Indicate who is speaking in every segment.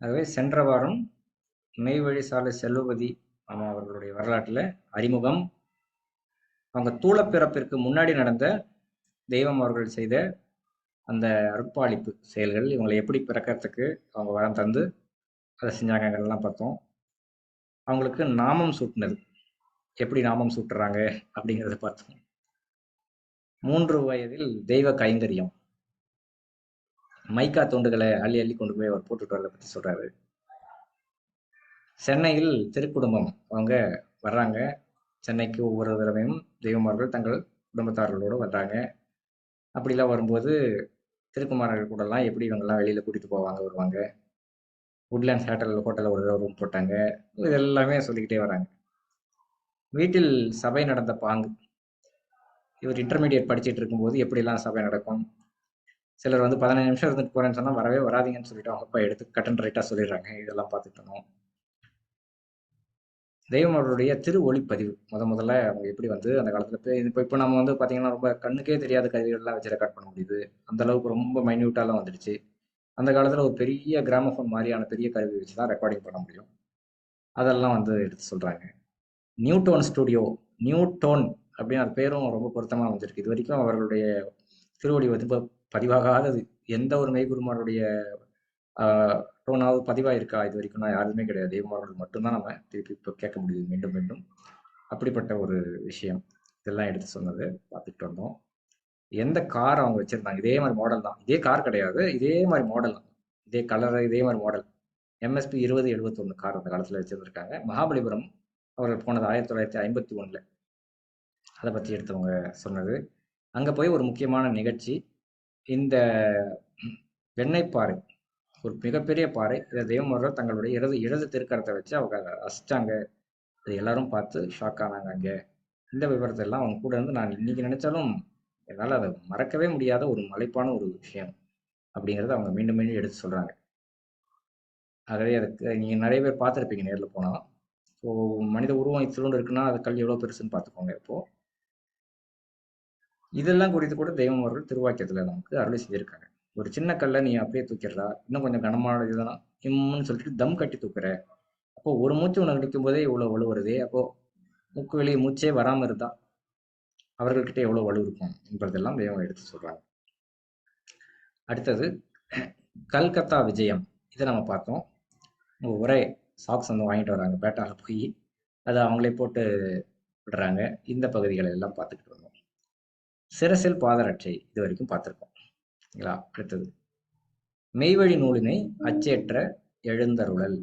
Speaker 1: ஆகவே சென்ற வாரம் மெய்வழி சாலை செல்வபதி அம்மா அவர்களுடைய வரலாற்றில் அறிமுகம். அவங்க தூளப்பிறப்பிற்கு முன்னாடி நடந்த தெய்வம் அவர்கள் செய்த அந்த அற்பாளிப்பு செயல்கள் இவங்களை எப்படி பிறக்கிறதுக்கு அவங்க வரம் தந்து அதை செஞ்சாங்கங்கிறதெல்லாம் பார்த்தோம். அவங்களுக்கு நாமம் சூட்டினது. எப்படி நாமம் சூட்டுறாங்க அப்படிங்கிறத பார்த்தோம். மூன்று வயதில் தெய்வ கைங்கரியம். மைக்கா தொண்டுகளை அள்ளி அள்ளி கொண்டு போய் அவர் போட்டுட்டு வரதை பற்றி சொல்றாரு. சென்னையில் திருக்குடும்பம் அவங்க வர்றாங்க. சென்னைக்கு ஒவ்வொரு தடவையும் தெய்வமார்கள் தங்கள் குடும்பத்தார்களோடு வர்றாங்க. அப்படிலாம் வரும்போது திருக்குமாரர்கள் கூடலாம் எப்படி இவங்கெல்லாம் வெளியில் கூட்டிகிட்டு போவாங்க வருவாங்க? உட்லேண்ட்ஸ் ஹோட்டலில் ஹோட்டலில் ஒரு ரூம் போட்டாங்க. இது எல்லாமே சொல்லிக்கிட்டே வராங்க. வீட்டில் சபை நடந்த பாங்கு. இவர் இன்டர்மீடியட் படிச்சுட்டு இருக்கும்போது எப்படிலாம் சபை நடக்கும்? சிலர் வந்து பதினஞ்சு நிமிஷம் இருந்துட்டு போறேன்னு சொன்னா வரவே வராதீங்கன்னு சொல்லிட்டு அவங்க அப்பா எடுத்து கட்டன் ரைட்டா சொல்லிடுறாங்க. இதெல்லாம் பார்த்துட்டு இருந்தோம். தெய்வம் அவருடைய திரு ஒளிப்பதிவு முத முதல்ல அவங்க எப்படி வந்து அந்த காலத்துல போய் இப்போ இப்போ நம்ம வந்து பாத்தீங்கன்னா ரொம்ப கண்ணுக்கே தெரியாத கருவிகள்லாம் வச்சு ரெக்கார்ட் பண்ண முடியுது. அந்த அளவுக்கு ரொம்ப மைன்யூட்டாலாம் வந்துடுச்சு. அந்த காலத்துல ஒரு பெரிய கிராமஃபோன் மாதிரியான பெரிய கருவி வச்சு தான் ரெக்கார்டிங் பண்ண முடியும். அதெல்லாம் வந்து எடுத்து சொல்றாங்க. நியூட்டோன் ஸ்டுடியோ நியூட்டோன் அப்படின்னு அது பேரும் ரொம்ப பொருத்தமாக வந்திருக்கு. இது வரைக்கும் அவர்களுடைய திருவடி வந்து பதிவாகாதது எந்த ஒரு மெய்குருமாருடைய டோனாவது பதிவாக இருக்கா இது வரைக்கும் நான் யாருமே கிடையாது. தெய்வமார்கள் மட்டும்தான் நம்ம திருப்பி இப்போ கேட்க முடியுது. மீண்டும் மீண்டும். அப்படிப்பட்ட ஒரு விஷயம். இதெல்லாம் எடுத்து சொன்னது. பார்த்துட்டு வந்தோம். எந்த கார் அவங்க வச்சிருந்தாங்க? இதே மாதிரி மாடல் தான். இதே கார் கிடையாது. இதே மாதிரி மாடல் தான். இதே கலர் இதே மாதிரி மாடல் எம்எஸ்பி இருபது எழுபத்தொன்று கார் அந்த காலத்தில் வச்சுருந்துருக்காங்க. மகாபலிபுரம் அவர்கள் போனது ஆயிரத்தி தொள்ளாயிரத்தி ஐம்பத்தி ஒன்றில் அதை பற்றி எடுத்தவங்க சொன்னது. அங்கே போய் ஒரு முக்கியமான நிகழ்ச்சி. இந்த வெண்ணெய் பாறை ஒரு மிகப்பெரிய பாறை இதை தெய்வமர்கள் தங்களுடைய இடது இடது திருக்கரத்தை வச்சு அவங்க அதை ரசிச்சாங்க. அது எல்லாரும் பார்த்து ஷாக் ஆனாங்க அங்கே. இந்த விவரத்தை எல்லாம் அவங்க கூட இருந்து நான் இன்னைக்கு நினைச்சாலும் என்னால் அதை மறக்கவே முடியாத ஒரு மலைப்பான ஒரு விஷயம் அப்படிங்கிறத அவங்க மீண்டும் மீண்டும் எடுத்து சொல்றாங்க. ஆகவே அதுக்கு நீங்கள் நிறைய பேர் பார்த்துருப்பீங்க நேரில் போனால் ஸோ மனித உருவம் இத்திலோண்டு இருக்குன்னா அது கல் எவ்வளோ பெருசுன்னு பார்த்துக்கோங்க இப்போது இதெல்லாம் குறித்து கூட தெய்வம் அவர்கள் திருவாக்கியத்துல நமக்கு அருளை செய்திருக்காங்க. ஒரு சின்ன கல்லை நீ அப்படியே தூக்கிடுறா இன்னும் கொஞ்சம் கனமான இதுதான். இம்முன்னு சொல்லிட்டு தம் கட்டி தூக்குற. அப்போ ஒரு மூச்சு உனக்கு நிற்கும் போதே இவ்வளவு வலு வருதே? அப்போ மூக்கு வெளியே மூச்சே வராம இருந்தா அவர்கள்கிட்ட எவ்வளவு வலு இருக்கும் என்பதெல்லாம் தெய்வம் எடுத்து சொல்றாங்க. அடுத்தது கல்கத்தா விஜயம். இதை நம்ம பார்த்தோம். ஒரே சாக்ஸ் வந்து வாங்கிட்டு வராங்க. பேட்டால போய் அதை அவங்களே போட்டு விடுறாங்க. இந்த பகுதிகளை எல்லாம் பார்த்துக்கிட்டு வந்தோம் சிரசில் பாதரட்சை இது வரைக்கும் பார்த்துருக்கோம் சரிங்களா? அடுத்தது. மெய்வழி நூலினை அச்சேற்ற எழுந்தருளல்.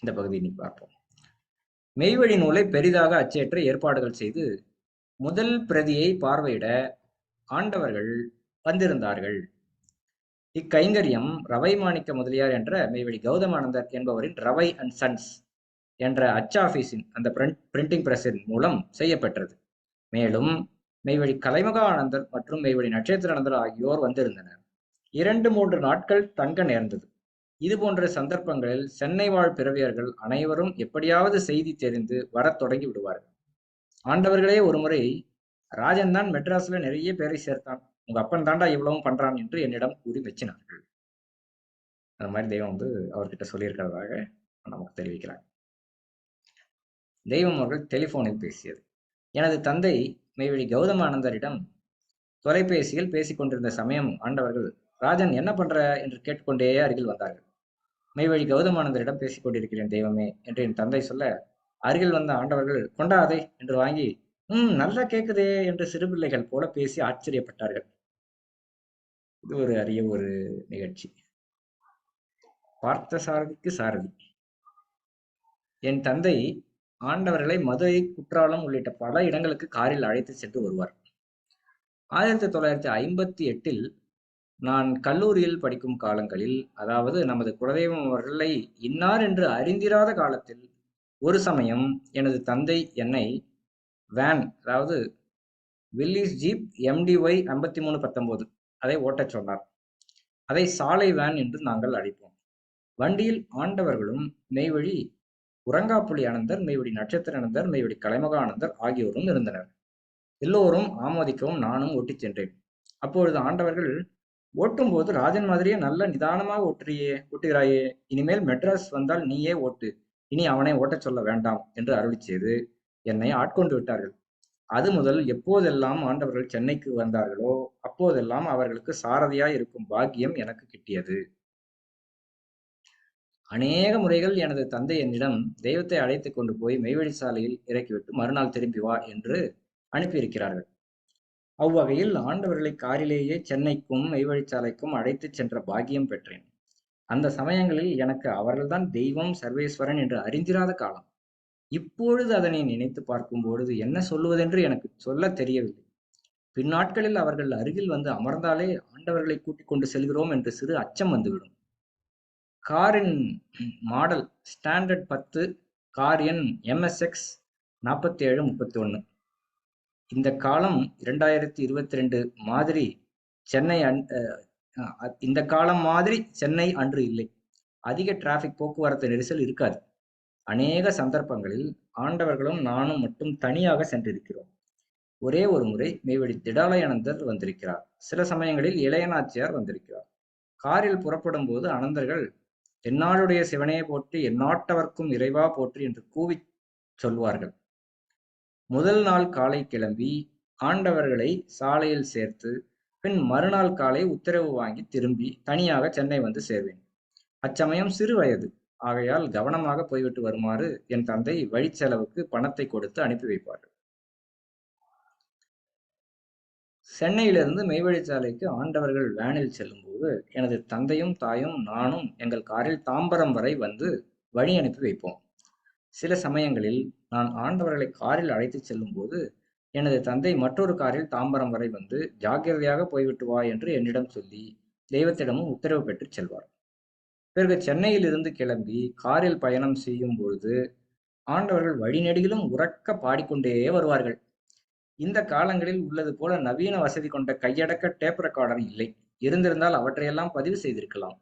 Speaker 1: இந்த பகுதி இன்னைக்கு பார்ப்போம். மெய்வழி நூலை பெரிதாக அச்சேற்ற ஏற்பாடுகள் செய்து முதல் பிரதியை பார்வையிட ஆண்டவர்கள் வந்திருந்தார்கள். இக்கைங்கரியம் ரவை மாணிக்க முதலியார் என்ற மெய்வழி கௌதமானந்தர் என்பவரின் ரவை அண்ட் சன்ஸ் என்ற அச்சாபீஸின் அந்த பிரிண்டிங் பிரஸின் மூலம் செய்யப்பெற்றது. மேலும் மெய்வழி கலைமகா ஆனந்தர் மற்றும் மெய்வழி நட்சத்திரானந்தர் ஆகியோர் வந்திருந்தனர். இரண்டு மூன்று நாட்கள் தங்க நேர்ந்தது. இது போன்ற சந்தர்ப்பங்களில் சென்னை வாழ் பிறவியர்கள் அனைவரும் எப்படியாவது செய்தி தெரிந்து வரத் தொடங்கி விடுவார்கள். ஆண்டவர்களே ஒருமுறை ராஜன் தான் மெட்ராஸ்ல நிறைய பேரை சேர்த்தான். உங்க அப்பன் தாண்டா இவ்வளவும் பண்றான் என்று என்னிடம் கூறி மெச்சினார்கள் அந்த மாதிரி தெய்வம் வந்து அவர்கிட்ட சொல்லியிருக்கிறதாக நமக்கு தெரிவிக்கிறாங்க தெய்வம் அவர்கள் டெலிபோனில் பேசியது. எனது தந்தை மெய்வழி கௌதம் ஆனந்தரிடம் தொலைபேசியில் பேசிக்கொண்டிருந்த சமயம் ஆண்டவர்கள் ராஜன் என்ன பண்ற? என்று கேட்டுக்கொண்டே அருகில் வந்தார்கள். மெய்வழி கௌதமானந்தரிடம் பேசிக் கொண்டிருக்கிறேன் தெய்வமே என்று என் தந்தை சொல்ல அருகில் வந்த ஆண்டவர்கள் கொண்டாதே என்று வாங்கி உம் நல்லா கேக்குதே என்று சிறுபிள்ளைகள் போல பேசி ஆச்சரியப்பட்டார்கள். இது ஒரு அரிய ஒரு நிகழ்ச்சி. பார்த்த சாரதிக்கு சாரதி. என் தந்தை ஆண்டவர்களை மதுரை குற்றாலம் உள்ளிட்ட பல இடங்களுக்கு காரில் அழைத்து சென்று வருவார். ஆயிரத்தி தொள்ளாயிரத்தி ஐம்பத்தி எட்டில் நான் கல்லூரியில் படிக்கும் காலங்களில் அதாவது நமது குலதெய்வம் அவர்களை இன்னார் என்று அறிந்திராத காலத்தில் ஒரு சமயம் எனது தந்தை என்னை வேன் அதாவது வில்லிஸ் ஜீப் எம்டிஒய் ஐம்பத்தி மூணு பத்தொன்பது அதை ஓட்டச் சொன்னார். அதை சாலை வேன் என்று நாங்கள் அழைப்போம். வண்டியில் ஆண்டவர்களும் மெய்வழி உறங்காப்புலி அனந்தர் மெய்வடி நட்சத்திர அனந்தர் மெய்வடி கலைமகா அனந்தர் ஆகியோரும் இருந்தனர். எல்லோரும் ஆமோதிக்கவும் நானும் ஓட்டிச் சென்றேன். அப்பொழுது ஆண்டவர்கள் ஓட்டும் போது ராஜன் மாதிரியே நல்ல நிதானமாக ஓட்டுறியே ஓட்டுகிறாயே இனிமேல் மெட்ராஸ் வந்தால் நீயே ஓட்டு இனி அவனை ஓட்டச் சொல்ல வேண்டாம் என்று அருளி செய்து என்னை ஆட்கொண்டு விட்டார்கள். அது முதல் எப்போதெல்லாம் ஆண்டவர்கள் சென்னைக்கு வந்தார்களோ அப்போதெல்லாம் அவர்களுக்கு சாரதியாய் இருக்கும் பாக்கியம் எனக்கு கிட்டியது. அநேக முறைகள் எனது தந்தை என்னிடம் தெய்வத்தை அழைத்து கொண்டு போய் மெய்வழி சாலையில் இறக்கிவிட்டு மறுநாள் திரும்பி வா என்று அனுப்பியிருக்கிறார்கள். அவ்வகையில் ஆண்டவர்களை காரிலேயே சென்னைக்கும் மெய்வழிச்சாலைக்கும் அழைத்துச் சென்ற பாக்கியம் பெற்றேன். அந்த சமயங்களில் எனக்கு அவர்கள்தான் தெய்வம் சர்வேஸ்வரன் என்று அறிந்திராத காலம். இப்பொழுது அதனை நினைத்து பார்க்கும் பொழுது என்ன சொல்லுவதென்று எனக்கு சொல்ல தெரியவில்லை. பின்னாட்களில் அவர்கள் அருகில் வந்து அமர்ந்தாலே ஆண்டவர்களை கூட்டிக் கொண்டு செல்கிறோம் என்று சிறு அச்சம் வந்துவிடும். காரின் மாடல் ஸ்டாண்டர்ட் பத்து கார் எண் எம்எஸ்எக்ஸ் நாற்பத்தி ஏழு முப்பத்தி ஒன்று இந்த காலம் இரண்டாயிரத்தி இருபத்தி ரெண்டு மாதிரி சென்னை அன் இந்த காலம் மாதிரி சென்னை அன்று இல்லை. அதிக டிராஃபிக் போக்குவரத்து நெரிசல் இருக்காது. அநேக சந்தர்ப்பங்களில் ஆண்டவர்களும் நானும் மட்டும் தனியாக சென்றிருக்கிறோம். ஒரே ஒரு முறை மேவடி திடாலயானந்தர் வந்திருக்கிறார். சில சமயங்களில் இளையநாச்சியார் வந்திருக்கிறார். காரில் புறப்படும் போது அனந்தர்கள் என்னாளுடைய சிவனையை போற்றி எந்நாட்டவர்க்கும் இறைவா போற்றி என்று கூவி சொல்வார்கள். முதல் நாள் காலை கிளம்பி ஆண்டவர்களை சாலையில் சேர்த்து பின் மறுநாள் காலை உத்தரவு வாங்கி திரும்பி தனியாக சென்னை வந்து சேர்வேன். அச்சமயம் சிறு வயது. ஆகையால் கவனமாக போய்விட்டு வருமாறு என் தந்தை வழிச்செலவுக்கு பணத்தை கொடுத்து அனுப்பி வைப்பார்கள். சென்னையிலிருந்து மெய்வழிச்சாலைக்கு ஆண்டவர்கள் வேனில் செல்லும்போது எனது தந்தையும் தாயும் நானும் எங்கள் காரில் தாம்பரம் வரை வந்து வழி அனுப்பி வைப்போம். சில சமயங்களில் நான் ஆண்டவர்களை காரில் அழைத்துச் செல்லும்போது எனது தந்தை மற்றொரு காரில் தாம்பரம் வரை வந்து ஜாக்கிரதையாக போய்விட்டு வா என்று என்னிடம் சொல்லி தெய்வத்திடமும் உத்தரவு பெற்று செல்வார். பிறகு சென்னையில் இருந்து கிளம்பி காரில் பயணம் செய்யும் பொழுது ஆண்டவர்கள் வழிநெடுகிலும் உறக்க பாடிக்கொண்டே வருவார்கள். இந்த காலங்களில் உள்ளது போல நவீன வசதி கொண்ட கையடக்க டேப் ரெக்கார்டர் இல்லை. இருந்திருந்தால் அவற்றையெல்லாம் பதிவு செய்திருக்கலாம்.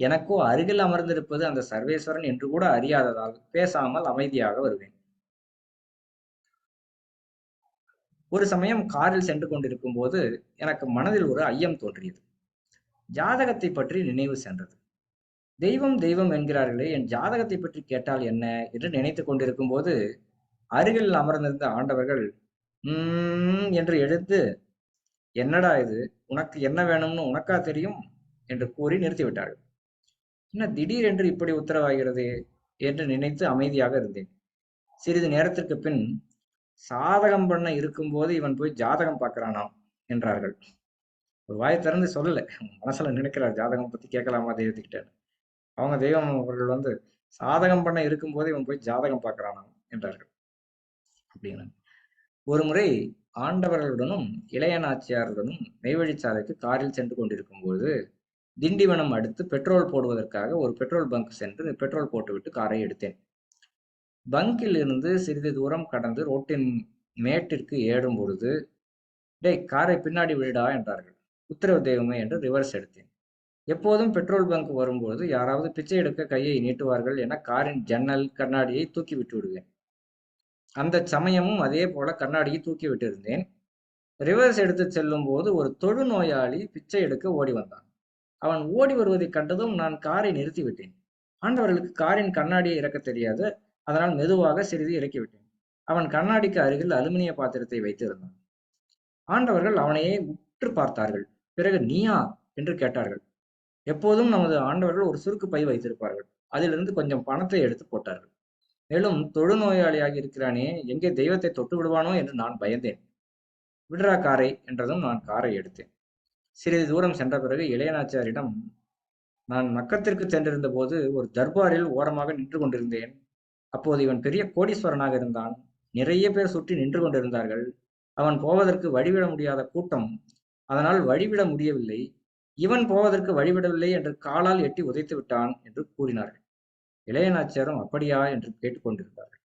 Speaker 1: எனக்கோ அருகில் அமர்ந்திருப்பது அந்த சர்வேஸ்வரன் என்று கூட அறியாததால் பேசாமல் அமைதியாக வருவேன். ஒரு சமயம் காரில் சென்று கொண்டிருக்கும் போது எனக்கு மனதில் ஒரு ஐயம் தோன்றியது. ஜாதகத்தை பற்றி நினைவு சென்றது. தெய்வம் தெய்வம் என்கிறார்களே என் ஜாதகத்தை பற்றி கேட்டால் என்ன? என்று நினைத்து கொண்டிருக்கும் போது அருகில் அமர்ந்திருந்த ஆண்டவர்கள் உம் என்று எடுத்து என்னடா இது? உனக்கு என்ன வேணும்னு உனக்கா தெரியும்? என்று கூறி நிறுத்திவிட்டாள். என்ன திடீரென்று இப்படி உத்தரவாகிறது? என்று நினைத்து அமைதியாக இருந்தேன். சிறிது நேரத்திற்கு பின் சாதகம் பண்ண இருக்கும்போது இவன் போய் ஜாதகம் பார்க்கறானாம் என்றார்கள். ஒரு வாய் திறந்து சொல்லல. மனசுல நினைக்கிறார் ஜாதகம் பத்தி கேட்கலாமா? தெய்வத்துக்கிட்ட அவங்க தெய்வம் அவர்கள் வந்து சாதகம் பண்ண இருக்கும்போது இவன் போய் ஜாதகம் பார்க்கறானாம் என்றார்கள். அப்படின்னு ஒரு முறை ஆண்டவர்களுடனும் இளையநாச்சியாருடனும் நெய்வழிச்சாலைக்கு காரில் சென்று கொண்டிருக்கும் பொழுது திண்டிவனம் அடுத்து பெட்ரோல் போடுவதற்காக ஒரு பெட்ரோல் பங்க் சென்று பெட்ரோல் போட்டுவிட்டு காரை எடுத்தேன். பங்கில் இருந்து சிறிது தூரம் கடந்து ரோட்டின் மேட்டிற்கு ஏறும் பொழுது டேய் காரை பின்னாடி விடுடா என்றார்கள். உத்தரவு தெய்வமே என்று ரிவர்ஸ் எடுத்தேன். எப்போதும் பெட்ரோல் பங்க் வரும்போது யாராவது பிச்சை எடுக்க கையை நீட்டுவார்கள் என காரின் ஜன்னல் கண்ணாடியை தூக்கி விட்டு விடுவேன். அந்த சமயமும் அதே போல கண்ணாடியை தூக்கி விட்டிருந்தேன். ரிவர்ஸ் எடுத்து செல்லும் போது ஒரு தொழுநோயாளி பிச்சை எடுக்க ஓடி வந்தான். அவன் ஓடி வருவதை கண்டதும் நான் காரை நிறுத்திவிட்டேன் ஆண்டவர்களுக்கு காரின் கண்ணாடியை இறக்க தெரியாது. அதனால் மெதுவாக சிறிது இறக்கிவிட்டேன் அவன் கண்ணாடிக்கு அருகில் அலுமினிய பாத்திரத்தை வைத்திருந்தான். ஆண்டவர்கள் அவனையே உற்று பார்த்தார்கள். பிறகு நீயா? என்று கேட்டார்கள். எப்போதும் நமது ஆண்டவர்கள் ஒரு சுருக்கு பை வைத்திருப்பார்கள். அதிலிருந்து கொஞ்சம் பணத்தை எடுத்து போட்டார்கள். மேலும் தொழுநோயாளியாக இருக்கிறானே எங்கே தெய்வத்தை தொட்டு விடுவானோ என்று நான் பயந்தேன். விடுறா காரை என்றதும் நான் காரை எடுத்தேன். சிறிது தூரம் சென்ற பிறகு இளையநாச்சியாரிடம் நான் மக்கத்திற்கு சென்றிருந்த போது ஒரு தர்பாரில் ஓரமாக நின்று கொண்டிருந்தேன். அப்போது இவன் பெரிய கோடீஸ்வரனாக இருந்தான். நிறைய பேர் சுற்றி நின்று கொண்டிருந்தார்கள். அவன் போவதற்கு வழிவிட முடியாத கூட்டம். அதனால் வழிவிட முடியவில்லை. இவன் போவதற்கு வழிவிடவில்லை என்று காலால் எட்டி உதைத்து விட்டான் என்று கூறினார்கள். இளையநாச்சியாரும் அப்படியா என்று கேட்டுக்கொண்டிருந்தார்கள்.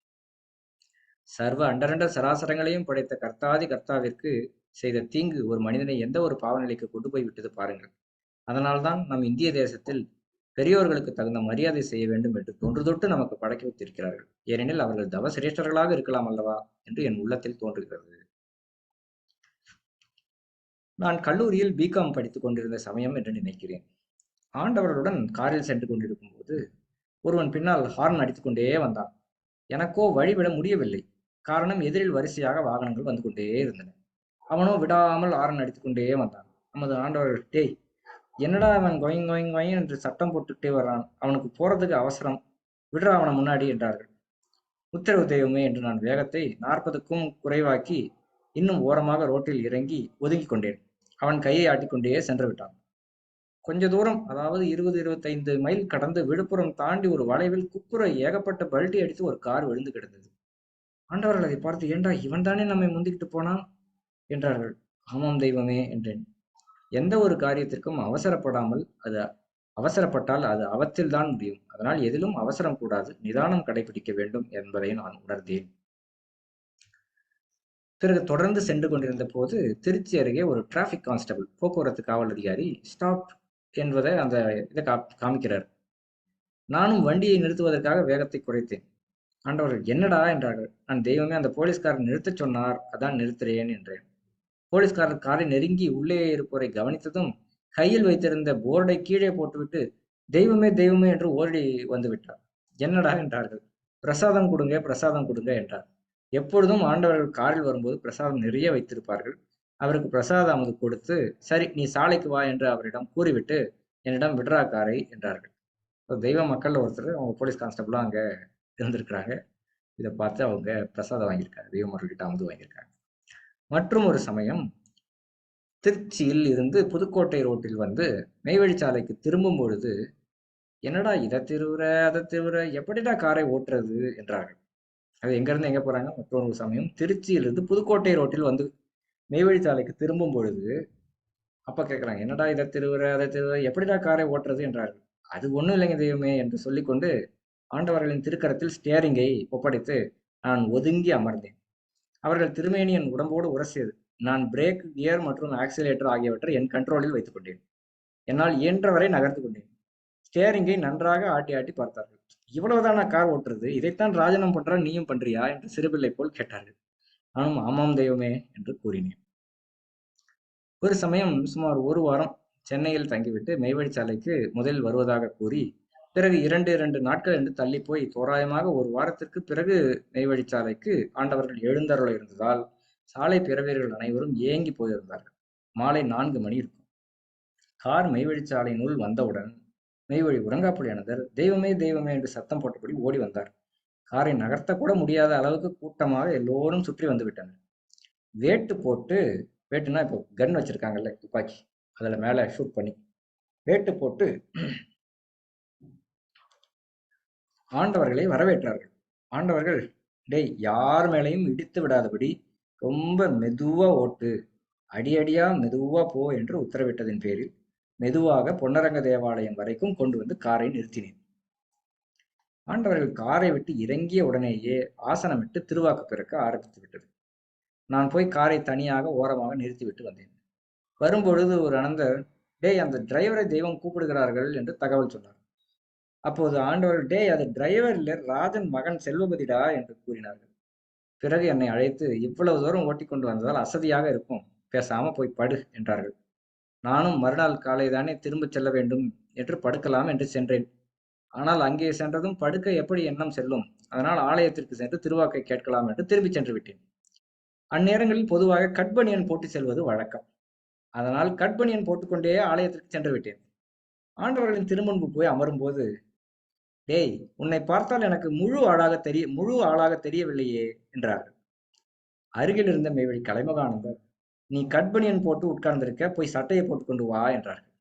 Speaker 1: சர்வ அண்டரண்ட சராசரங்களையும் படைத்த கர்த்தாதி கர்த்தாவிற்கு செய்த தீங்கு ஒரு மனிதனை எந்த ஒரு பாவநிலைக்கு கொண்டு போய் விட்டது பாருங்கள். அதனால்தான் நம் இந்திய தேசத்தில் பெரியோர்களுக்கு தகுந்த மரியாதை செய்ய வேண்டும் என்று தொன்று தொட்டு நமக்கு பழக்கி வைத்திருக்கிறார்கள். ஏனெனில் அவர்கள் தவ சிரேஷ்டர்களாக இருக்கலாம் அல்லவா என்று என் உள்ளத்தில் தோன்றுகிறது. நான் கல்லூரியில் பிகாம் படித்துக் கொண்டிருந்த சமயம் என்று நினைக்கிறேன். ஆண்டவர்களுடன் காரில் சென்று கொண்டிருக்கும் போது ஒருவன் பின்னால் ஹார்ன் அடித்துக் கொண்டே வந்தான். எனக்கோ வழிவிட முடியவில்லை. காரணம் எதிரில் வரிசையாக வாகனங்கள் வந்து கொண்டே இருந்தன. அவனோ விடாமல் ஆரன் அடித்துக் கொண்டே வந்தான். நமது ஆண்டவர்கள் டேய் என்னடா அவன் கொயங் கொயங் கொயங் என்று சட்டம் போட்டுக்கிட்டே வர்றான். அவனுக்கு போறதுக்கு அவசரம். விடுற அவனை முன்னாடி என்றார்கள். உத்தரவு தெய்வமே என்று நான் வேகத்தை நாற்பதுக்கும் குறைவாக்கி இன்னும் ஓரமாக ரோட்டில் இறங்கி ஒதுங்கிக் கொண்டேன் அவன் கையை ஆட்டிக்கொண்டே சென்று விட்டான். கொஞ்ச தூரம் அதாவது இருபது இருபத்தைந்து மைல் கடந்து விழுப்புரம் தாண்டி ஒரு வளைவில் குப்புற ஏகப்பட்ட பல்டி அடித்து ஒரு கார் விழுந்து கிடந்தது. ஆண்டவர்கள் அதை பார்த்து ஏண்டா இவன் தானே நம்மை முந்திக்கிட்டு போனான்? என்றார்கள். ஆமாம் தெய்வமே என்றேன். எந்த ஒரு காரியத்திற்கும் அவசரப்படாமல் அது அவசரப்பட்டால் அது அவத்தில் தான் முடியும். அதனால் எதிலும் அவசரம் கூடாது நிதானம் கடைபிடிக்க வேண்டும் என்பதை நான் உணர்ந்தேன். பிறகு தொடர்ந்து சென்று கொண்டிருந்த போது திருச்சி அருகே ஒரு டிராஃபிக் கான்ஸ்டபிள் போக்குவரத்து காவல் அதிகாரி ஸ்டாப் என்பதை அந்த இதை கா காமிக்கிறார். நானும் வண்டியை நிறுத்துவதற்காக வேகத்தை குறைத்தேன். ஆண்டவர்கள் என்னடா? என்றார்கள். நான் தெய்வமே அந்த போலீஸ்காரர் நிறுத்தச் சொன்னார். அதான் நிறுத்துறேன் என்றேன். போலீஸ்காரர் காரை நெருங்கி உள்ளே இருப்போரை கவனித்ததும் கையில் வைத்திருந்த போர்டை கீழே போட்டுவிட்டு தெய்வமே தெய்வமே என்று ஓடி வந்துவிட்டார் என்னடா? என்றார்கள். பிரசாதம் கொடுங்க பிரசாதம் கொடுங்க என்றார். எப்பொழுதும் ஆண்டவர்கள் காரில் வரும்போது பிரசாதம் நிறைய வைத்திருப்பார்கள். அவருக்கு பிரசாதம் அமுது கொடுத்து சரி நீ சாலைக்கு வா என்று அவரிடம் கூறிவிட்டு என்னிடம் விட்ரா காரை என்றார்கள் தெய்வ மக்கள் ஒருத்தர் அவங்க போலீஸ் கான்ஸ்டபிளும் அங்க இருந்திருக்கிறாங்க. இதை பார்த்து அவங்க பிரசாதம் வாங்கியிருக்காங்க. தெய்வ மக்கள்கிட்ட அமுது வாங்கியிருக்காங்க. மற்றும் ஒரு சமயம் திருச்சியில் இருந்து புதுக்கோட்டை ரோட்டில் வந்து மெய்வழிச்சாலைக்கு திரும்பும் பொழுது என்னடா இதை திருவுற அதை திருவுற எப்படிடா காரை ஓட்டுறது? என்றார்கள். அது எங்கேருந்து எங்கே போகிறாங்க மற்றொரு சமயம் திருச்சியிலிருந்து புதுக்கோட்டை ரோட்டில் வந்து மெய்வழிச்சாலைக்கு திரும்பும் பொழுது அப்ப கேட்கிறாங்க என்னடா இதை திருவுற அதை திருவுற எப்படிடா காரை ஓட்டுறது? என்றார்கள் அது ஒண்ணும் இல்லைங்க தெய்வமே என்று சொல்லிக்கொண்டு ஆண்டவர்களின் திருக்கரத்தில் ஸ்டேரிங்கை ஒப்படைத்து நான் ஒதுங்கி அமர்ந்தேன். அவர்கள் திருமேனியன் உடம்போடு உரசியது. நான் பிரேக் கியர் மற்றும் ஆக்சிலேட்டர் ஆகியவற்றை என் கண்ட்ரோலில் வைத்துக் கொண்டேன். என்னால் இயன்றவரை நகர்த்து கொண்டேன். ஸ்டேரிங்கை நன்றாக ஆட்டி ஆட்டி பார்த்தார்கள். இவ்வளவுதான் நான் கார் ஓட்டுறது. இதைத்தான் ராஜனம் பண்ற நீயும் பண்றியா? என்று சிறுபிள்ளை போல் கேட்டார்கள். நானும் ஆமாம் தெய்வமே என்று கூறினேன். ஒரு சமயம் சுமார் ஒரு வாரம் சென்னையில் தங்கிவிட்டு மெய்வழிச்சாலைக்கு முதலில் வருவதாக கூறி பிறகு இரண்டு இரண்டு நாட்கள் என்று தள்ளி போய் தோராயமாக ஒரு வாரத்திற்கு பிறகு மெய்வழிச்சாலைக்கு ஆண்டவர்கள் எழுந்தருள இருந்ததால் சாலை பிறவியர்கள் அனைவரும் ஏங்கி போயிருந்தார்கள். மாலை நான்கு மணி இருக்கும். கார் மெய்வழிச்சாலையினுள் வந்தவுடன் மெய்வழி உறங்காப்புலியானதர் தெய்வமே தெய்வமே என்று சத்தம் போட்டபடி ஓடி வந்தார். காரை நகர்த்த கூட முடியாத அளவுக்கு கூட்டமாக எல்லோரும் சுற்றி வந்து விட்டனர். வேட்டு போட்டு வேட்டுனா இப்போ கன் வச்சிருக்காங்கல்ல துப்பாக்கி. அதில் மேலே ஷூட் பண்ணி. வேட்டு போட்டு ஆண்டவர்களை வரவேற்றார்கள். ஆண்டவர்கள் டேய் யார் மேலையும் இடித்து விடாதபடி ரொம்ப மெதுவா ஓட்டு. அடியடியா மெதுவா போ என்று உத்தரவிட்டதின் பேரில் மெதுவாக பொன்னரங்க தேவாலயம் வரைக்கும் கொண்டு வந்து காரை நிறுத்தினேன். ஆண்டவர்கள் காரை விட்டு இறங்கிய உடனேயே ஆசனமிட்டு திருவாக்கு பிறக்க ஆரம்பித்து விட்டது. நான் போய் காரை தனியாக ஓரமாக நிறுத்திவிட்டு வந்தேன். வரும்பொழுது ஒரு அனந்தர் டேய் அந்த டிரைவரை தெய்வம் கூப்பிடுகிறார்கள் என்று தகவல் சொன்னார். அப்போது ஆண்டவர் டேய் அது டிரைவர் இல்லை ராஜன் மகன் செல்வபதிடா என்று கூறினார்கள். பிறகு என்னை அழைத்து இவ்வளவு தூரம் ஓட்டி கொண்டு வந்ததால் அசதியாக இருக்கும் பேசாம போய் படு என்றார்கள். நானும் மறுநாள் காலை தானே திரும்பச் செல்ல வேண்டும் என்று படுக்கலாம் என்று சென்றேன். ஆனால் அங்கே சென்றதும் படுக்க எப்படி எண்ணம் செல்லும்? அதனால் ஆலயத்திற்கு சென்று திருவாக்கை கேட்கலாம் என்று திரும்பி சென்று விட்டேன் அந்நேரங்களில் பொதுவாக கட்பனியன் போட்டு செல்வது வழக்கம். அதனால் கட்பனியன் போட்டுக்கொண்டே ஆலயத்திற்கு சென்று விட்டேன் ஆண்டவர்களின் திருமுன்பு போய் அமரும்போது டேய் உன்னை பார்த்தால் எனக்கு முழு ஆளாக தெரிய முழு ஆளாக தெரியவில்லையே என்றார்கள். அருகில் இருந்த மேவழி கலைமகானந்தர் நீ கட்பனியன் போட்டு உட்கார்ந்திருக்க போய் சட்டையை போட்டுக்கொண்டு வா என்றார்கள்.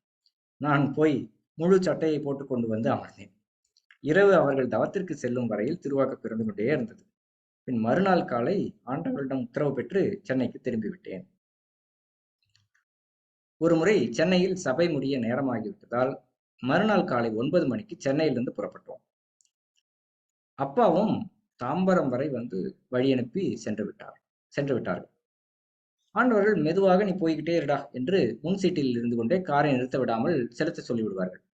Speaker 1: நான் போய் முழு சட்டையை போட்டுக்கொண்டு வந்து அமர்ந்தேன். இரவு அவர்கள் தவத்திற்கு செல்லும் வரையில் திருவாக்கு பிறந்து கொண்டே இருந்தது. பின் மறுநாள் காலை ஆண்டவர்களிடம் உத்தரவு பெற்று சென்னைக்கு திரும்பிவிட்டேன் ஒரு முறை சென்னையில் சபை முடிய நேரமாகிவிட்டதால் மறுநாள் காலை ஒன்பது மணிக்கு சென்னையிலிருந்து புறப்பட்டோம். அப்பாவும் தாம்பரம் வரை வந்து வழி அனுப்பி சென்று விட்டார் சென்று விட்டார்கள். ஆண்டவர்கள் மெதுவாக நீ போய்கிட்டே இருடா என்று முன் சீட்டில் இருந்து கொண்டே காரை நிறுத்த விடாமல் செலுத்த சொல்லிவிடுவார்கள்.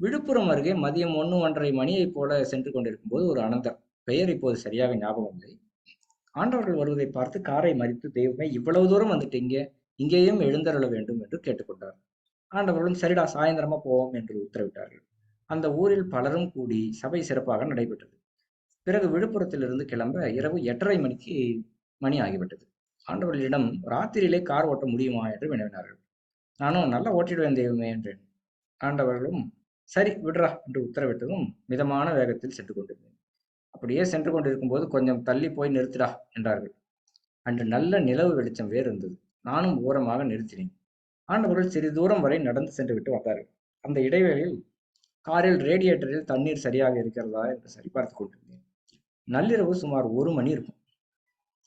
Speaker 1: விழுப்புரம் அருகே மதியம் ஒன்று ஒன்றரை மணியைப் போல சென்று கொண்டிருக்கும் போது ஒரு அனந்தர். பெயர் இப்போது சரியாக ஞாபகம் இல்லை. ஆண்டவர்கள் வருவதை பார்த்து காரை மறித்து தெய்வமே இவ்வளவு தூரம் வந்துட்டீங்க இங்கேயும் எழுந்தருள வேண்டும் என்று கேட்டுக்கொண்டார். ஆண்டவர்களும் சரிடா சாயந்தரமா போவோம் என்று உத்தரவிட்டார்கள். அந்த ஊரில் பலரும் கூடி சபை சிறப்பாக நடைபெற்றது. பிறகு விழுப்புரத்திலிருந்து கிளம்ப இரவு எட்டரை மணிக்கு மணி ஆகிவிட்டது. ஆண்டவர்களிடம் ராத்திரியிலே கார் ஓட்ட முடியுமா? என்று வினவினார்கள். நானும் நல்லா ஓட்டிடுவேன் தெய்வமே என்றேன். ஆண்டவர்களும் சரி விடுறா என்று உத்தரவிட்டதும் மிதமான வேகத்தில் சென்று கொண்டிருந்தேன். அப்படியே சென்று கொண்டிருக்கும் போது கொஞ்சம் தள்ளி போய் நிறுத்திடா என்றார்கள். அன்று நல்ல நிலவு வெளிச்சம் வேறு இருந்தது. நானும் ஓரமாக நிறுத்தினேன். ஆண்டவர்கள் சிறிது தூரம் வரை நடந்து சென்று விட்டு வந்தார்கள். அந்த இடைவேளையில் காரில் ரேடியேட்டரில் தண்ணீர் சரியாக இருக்கிறதா என்று சரிபார்த்து கொண்டிருந்தேன். நள்ளிரவு சுமார் ஒரு மணி இருக்கும்.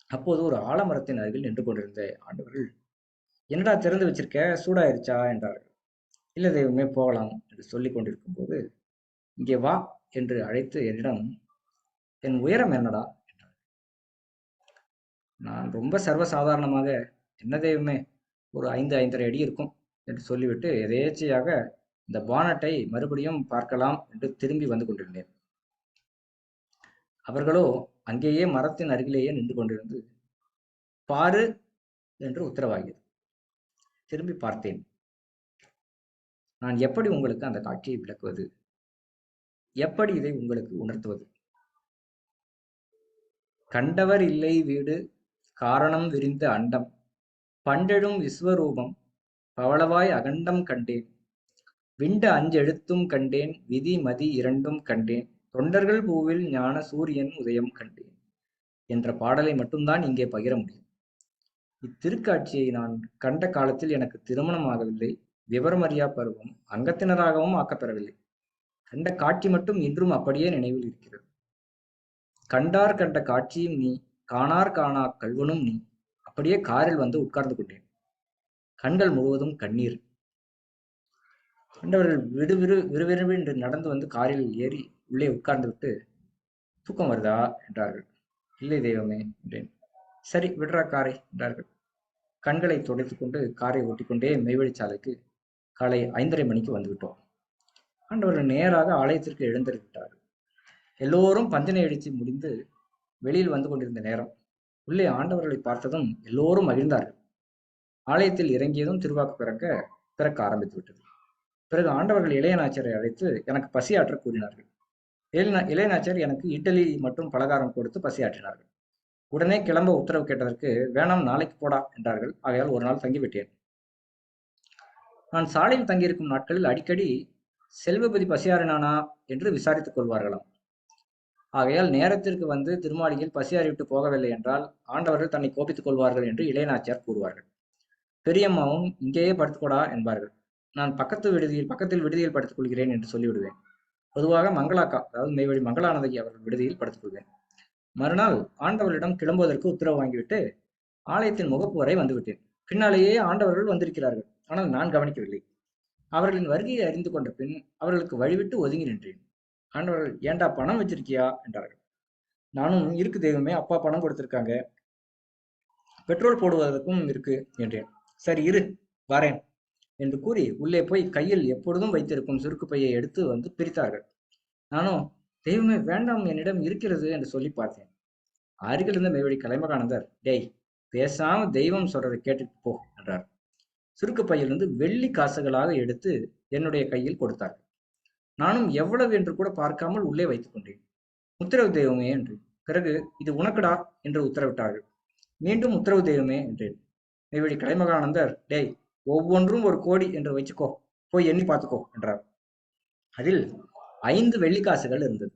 Speaker 1: அப்போது ஒரு ஆலமரத்தின் அருகில் நின்று கொண்டிருந்த ஆண்டவர்கள் என்னடா திறந்து வச்சிருக்க? சூடாயிருச்சா? என்றார்கள். இல்லை தெய்வமே போகலாம் என்று சொல்லி கொண்டிருக்கும் போது இங்கே வா என்று அழைத்து என்னிடம் என் உயரம் என்னடா? என்றார் நான் ரொம்ப சர்வசாதாரணமாக என்ன தெய்வமே ஒரு ஐந்து ஐந்தரை அடி இருக்கும் என்று சொல்லிவிட்டு எதேச்சையாக இந்த பானட்டை மறுபடியும் பார்க்கலாம் என்று திரும்பி வந்து கொண்டிருந்தேன். அவர்களோ அங்கேயே மரத்தின் அருகிலேயே நின்று கொண்டிருந்து பாரு என்று உத்தரவாகியது. திரும்பி பார்த்தேன். நான் எப்படி உங்களுக்கு அந்த காட்சியை விளக்குவது? எப்படி இதை உங்களுக்கு உணர்த்துவது? கண்டவர் இல்லை வீடு காரணம் விரிந்த அண்டம். பண்டெழும் விஸ்வரூபம் பவளவாய் அகண்டம் கண்டேன். விண்ட அஞ்செழுத்தும் கண்டேன் விதி மதி இரண்டும் கண்டேன். தொண்டர்கள் பூவில் ஞான சூரியன் உதயம் கண்டேன். என்ற பாடலை மட்டும்தான் இங்கே பகிர முடியும். இத்திருக்காட்சியை நான் கண்ட காலத்தில் எனக்கு திருமணம் விவரம் விவரமறியா பருவம் அங்கத்தினராகவும் ஆக்கப்பெறவில்லை. கண்ட காட்சி மட்டும் இன்றும் அப்படியே நினைவில் இருக்கிறது. கண்டார் கண்ட காட்சியும் நீ காணார் காணா கல்வனும் நீ அப்படியே காரில் வந்து உட்கார்ந்து கொண்டேன். கண்கள் முழுவதும் கண்ணீர். கண்டவர்கள் விடு விறு விறுவிறுவி என்று நடந்து வந்து காரில் ஏறி உள்ளே உட்கார்ந்து விட்டு தூக்கம் வருதா? என்றார்கள். இல்லை தெய்வமே என்றேன். சரி விடுறா காரை என்றார்கள். கண்களை துடைத்துக்கொண்டு காரை ஓட்டிக்கொண்டே மெய்வழிச்சாலைக்கு காலை ஐந்தரை மணிக்கு வந்துவிட்டோம். ஆண்டவர்கள் நேராக ஆலயத்திற்கு எழுந்திருக்கிறார்கள் எல்லோரும் பஞ்சனை அடித்து முடிந்து வெளியில் வந்து கொண்டிருந்த நேரம். உள்ளே ஆண்டவர்களை பார்த்ததும் எல்லோரும் மகிழ்ந்தார்கள். ஆலயத்தில் இறங்கியதும் திருவாக்கு பிறக்க பிறக்க ஆரம்பித்து விட்டது. பிறகு ஆண்டவர்கள் இளையநாச்சரை அழைத்து எனக்கு பசியாற்ற கூறினார்கள். இளையநா இளையநாச்சர் எனக்கு இட்லி மற்றும் பலகாரம் கொடுத்து பசியாற்றினார்கள். உடனே கிளம்ப உத்தரவு கேட்டதற்கு வேணாம் நாளைக்கு போடா என்றார்கள். ஆகையால் ஒரு நாள் தங்கிவிட்டேன். நான் சாலையில் தங்கியிருக்கும் நாட்களில் அடிக்கடி செல்வபதி பசியாறினானா என்று விசாரித்துக் கொள்வார்களாம். ஆகையால் நேரத்திற்கு வந்து திருமாளிகையில் பசியாறிவிட்டு போகவில்லை என்றால் ஆண்டவர்கள் தன்னை கோபித்துக் கொள்வார்கள் என்று இளையநாச்சியார் கூறுவார்கள். பெரியம்மாவும் இங்கேயே படுத்துக்கொடா என்பார்கள். நான் பக்கத்து விடுதியில் பக்கத்தில் விடுதியில் படுத்துக் கொள்கிறேன் என்று சொல்லிவிடுவேன். பொதுவாக மங்களாக்கா அதாவது மெய்வழி மங்களானந்தகி அவர்கள் விடுதியில் படுத்துக் கொள்வேன். மறுநாள் ஆண்டவர்களிடம் கிளம்புவதற்கு உத்தரவு வாங்கிவிட்டு ஆலயத்தின் முகப்பு வரை வந்துவிட்டேன். பின்னாலேயே ஆண்டவர்கள் வந்திருக்கிறார்கள். ஆனால் நான் கவனிக்கவில்லை. அவர்களின் வருகையை அறிந்து கொண்ட பின் அவர்களுக்கு வழிவிட்டு ஒதுங்கி நின்றேன். ஆண்டவர்கள் ஏண்டா பணம் வச்சிருக்கியா? என்றார்கள். நானும் இருக்கு தெய்வமே அப்பா பணம் கொடுத்திருக்காங்க. பெட்ரோல் போடுவதற்கும் இருக்கு என்றேன். சரி இரு வரேன் என்று கூறி உள்ளே போய் கையில் எப்பொழுதும் வைத்திருக்கும் சுருக்கு பையை எடுத்து வந்து பிரித்தார்கள். நானும் தெய்வமே வேண்டாம் என்னிடம் இருக்கிறது என்று சொல்லி பார்த்தேன். அருகில் இருந்த கலைமகானந்தர் டேய் பேசாம தெய்வம் சொல்றதை கேட்டுட்டு போ என்றார். சுருக்கு பையிலிருந்து வெள்ளி காசுகளாக எடுத்து என்னுடைய கையில் கொடுத்தார்கள் நானும் எவ்வளவு என்று கூட பார்க்காமல் உள்ளே வைத்துக் கொண்டேன். உத்தரவு தெய்வமே என்று. பிறகு இது உனக்குடா என்று உத்தரவிட்டார்கள் மீண்டும் உத்தரவு தெய்வமே என்றேன். மெய்வழி கலைமகானந்தர் டேய் ஒவ்வொன்றும் ஒரு கோடி என்று வச்சுக்கோ. போய் எண்ணி பார்த்துக்கோ என்றார். அதில் ஐந்து வெள்ளிக்காசுகள் இருந்தது.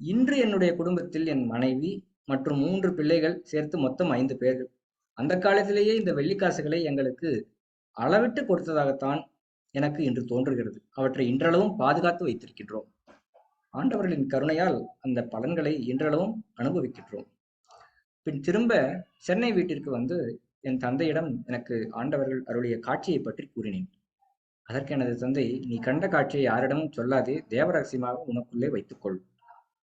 Speaker 1: இன்று என்னுடைய குடும்பத்தில் என் மனைவி மற்றும் மூன்று பிள்ளைகள் சேர்த்து மொத்தம் ஐந்து பேர்கள். அந்த காலத்திலேயே இந்த வெள்ளிக்காசுகளை எங்களுக்கு அளவிட்டு கொடுத்ததாகத்தான் எனக்கு இன்று தோன்றுகிறது. அவற்றை இன்றளவும் பாதுகாத்து வைத்திருக்கின்றோம். ஆண்டவர்களின் கருணையால் அந்த பலன்களை இன்றளவும் அனுபவிக்கின்றோம். பின் திரும்ப சென்னை வீட்டிற்கு வந்து என் தந்தையிடம் எனக்கு ஆண்டவர்கள் அருளிய காட்சியை பற்றி கூறினேன். அதற்கு எனது தந்தை நீ கண்ட காட்சியை யாரிடமும் சொல்லாதே. தேவரகசியமாக உனக்குள்ளே வைத்துக்கொள்.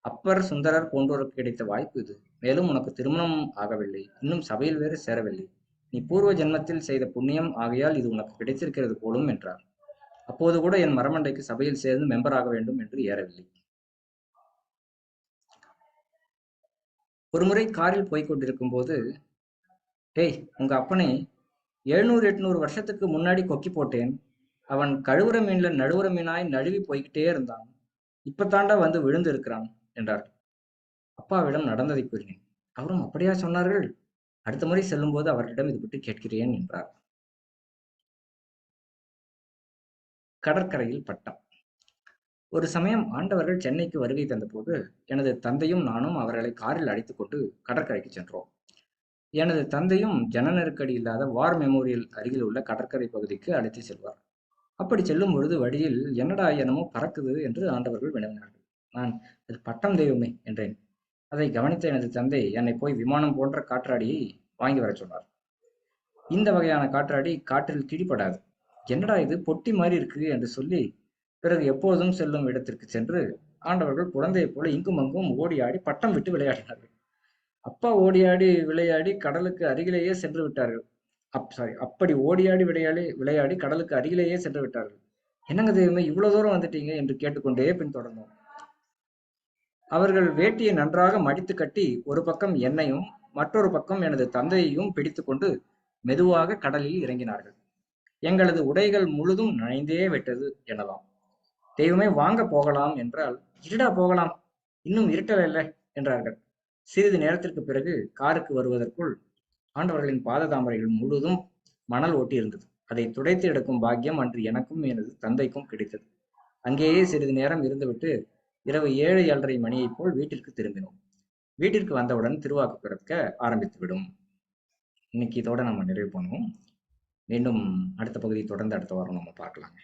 Speaker 1: அப்பர் சுந்தரர் போன்றோருக்கு கிடைத்த வாய்ப்பு இது. மேலும் உனக்கு திருமணம் ஆகவில்லை. இன்னும் சபையில் வேறு சேரவில்லை. நீ பூர்வ ஜென்மத்தில் செய்த புண்ணியம் ஆகையால் இது உனக்கு கிடைத்திருக்கிறது போலும் என்றார். அப்போது கூட என் மரமண்டைக்கு சபையில் சேர்ந்து மெம்பர் ஆக வேண்டும் என்று ஏறவில்லை. ஒருமுறை காரில் போய்கொண்டிருக்கும் போது டேய் உங்க அப்பனை எழுநூறு எட்நூறு வருஷத்துக்கு முன்னாடி கொக்கி போட்டேன். அவன் கழுவுற மீன்ல நழுவுற மீனாய் நழுவி போய்கிட்டே இருந்தான். இப்பத்தாண்டா வந்து விழுந்து இருக்கிறான் என்றார். அப்பாவிடம் நடந்ததை கூறினேன். அவரும் அப்படியா சொன்னார்கள்? அடுத்த முறை செல்லும்போது அவர்களிடம் இது பற்றி கேட்கிறேன் என்றார். கடற்கரையில் பட்டம். ஒரு சமயம் ஆண்டவர்கள் சென்னைக்கு வருகை தந்தபோது எனது தந்தையும் நானும் அவர்களை காரில் அழைத்துக்கொண்டு கடற்கரைக்கு சென்றோம். எனது தந்தையும் ஜன நெருக்கடி இல்லாத வார் மெமோரியல் அருகில் உள்ள கடற்கரை பகுதிக்கு அழைத்து செல்வார். அப்படி செல்லும் பொழுது வழியில் என்னடா என்னமோ பறக்குது என்று ஆண்டவர்கள் வினவினார்கள். நான் அது பட்டம் தெய்வமே என்றேன். அதை கவனித்த எனது தந்தை என்னை போய் விமானம் போன்ற காற்றாடியை வாங்கி வரச் சொன்னார். இந்த வகையான காற்றாடி காற்றில் கிழிப்படாது என்னடா இது? பொட்டி மாதிரி இருக்கு என்று சொல்லி பிறகு எப்போதும் செல்லும் இடத்திற்கு சென்று ஆண்டவர்கள் குழந்தையைப் போல இங்கும் அங்கும் ஓடி ஆடி பட்டம் விட்டு விளையாடினார்கள். அப்பா ஓடியாடி விளையாடி கடலுக்கு அருகிலேயே சென்று விட்டார்கள். அப் சாரி அப்படி ஓடியாடி விளையாடி விளையாடி கடலுக்கு அருகிலேயே சென்று விட்டார்கள். என்னங்க தெய்வமே இவ்வளவு தூரம் வந்துட்டீங்க என்று கேட்டுக்கொண்டே பின்தொடர்ந்தோம். அவர்கள் வேட்டியை நன்றாக மடித்து கட்டி ஒரு பக்கம் என்னையும் மற்றொரு பக்கம் எனது தந்தையையும் பிடித்துக்கொண்டு மெதுவாக கடலில் இறங்கினார்கள். எங்களது உடைகள் முழுதும் நனைந்தே விட்டது எனலாம். தெய்வமே வாங்க போகலாம் என்றால் இருடா போகலாம். இன்னும் இருட்டவில்லை என்றார்கள். சிறிது நேரத்திற்கு பிறகு காருக்கு வருவதற்குள் ஆண்டவர்களின் பாத தாமரைகள் முழுதும் மணல் ஒட்டி இருந்தது அதை துடைத்து எடுக்கும் பாக்கியம் அன்று எனக்கும் எனது தந்தைக்கும் கிடைத்தது. அங்கேயே சிறிது நேரம் இருந்துவிட்டு இரவு ஏழு ஏழரை மணியைப் போல் வீட்டிற்கு திரும்பினோம். வீட்டிற்கு வந்தவுடன் திருவாக்கு பிறக்க ஆரம்பித்து விடும் இன்னைக்கு இதோட நம்ம நிறைவு பண்ணுவோம். மீண்டும் அடுத்த பகுதி தொடர்ந்து அடுத்த வாரம் நம்ம பார்க்கலாங்க.